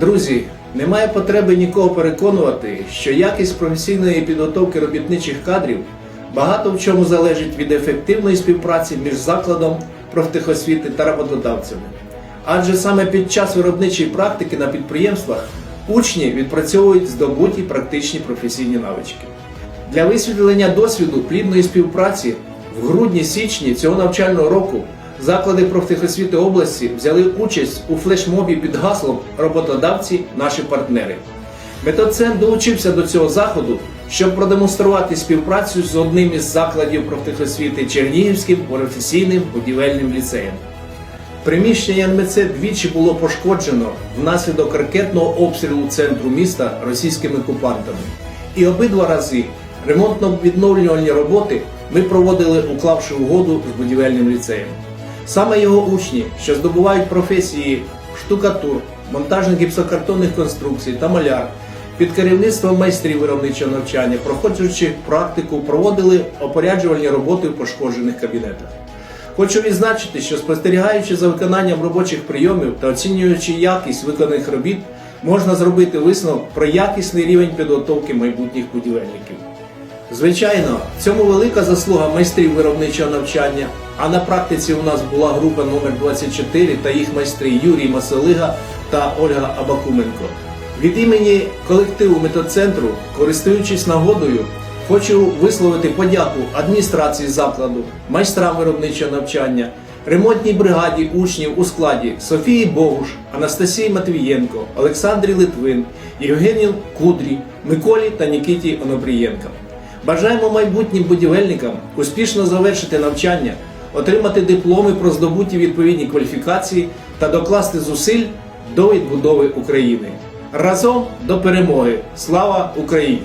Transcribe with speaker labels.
Speaker 1: Друзі, немає потреби нікого переконувати, що якість професійної підготовки робітничих кадрів багато в чому залежить від ефективної співпраці між закладом профтехосвіти та роботодавцями. Адже саме під час виробничої практики на підприємствах учні відпрацьовують здобуті практичні професійні навички. Для висвітлення досвіду плідної співпраці в грудні-січні цього навчального року заклади профтехосвіти області взяли участь у флешмобі під гаслом Роботодавці наші партнери. Метоцентр долучився до цього заходу, щоб продемонструвати співпрацю з одним із закладів профтехосвіти Чернігівським професійним будівельним ліцеєм. Приміщення НМЦ двічі було пошкоджено внаслідок ракетного обстрілу центру міста російськими окупантами. І обидва рази ремонтно-відновлювальні роботи ми проводили, уклавши угоду з будівельним ліцеєм. Саме його учні, що здобувають професії штукатур, монтажник гіпсокартонних конструкцій та маляр, під керівництвом майстрів виробничого навчання, проходячи практику, проводили опоряджувальні роботи в пошкоджених кабінетах. Хочу відзначити, що спостерігаючи за виконанням робочих прийомів та оцінюючи якість виконаних робіт, можна зробити висновок про якісний рівень підготовки майбутніх будівельників. Звичайно, в цьому велика заслуга майстрів виробничого навчання. А на практиці у нас була група номер 24 та їх майстри Юрій Масолига та Ольга Абакуменко. Від імені колективу метоцентру, користуючись нагодою, хочу висловити подяку адміністрації закладу, майстрам виробничого навчання, ремонтній бригаді учнів у складі Софії Богуш, Анастасії Матвієнко, Олександрі Литвин, Євгенію Кудрі, Миколі та Нікіті Онопрієнка. Бажаємо майбутнім будівельникам успішно завершити навчання, отримати дипломи про здобуті відповідні кваліфікації та докласти зусиль до відбудови України. Разом до перемоги! Слава Україні!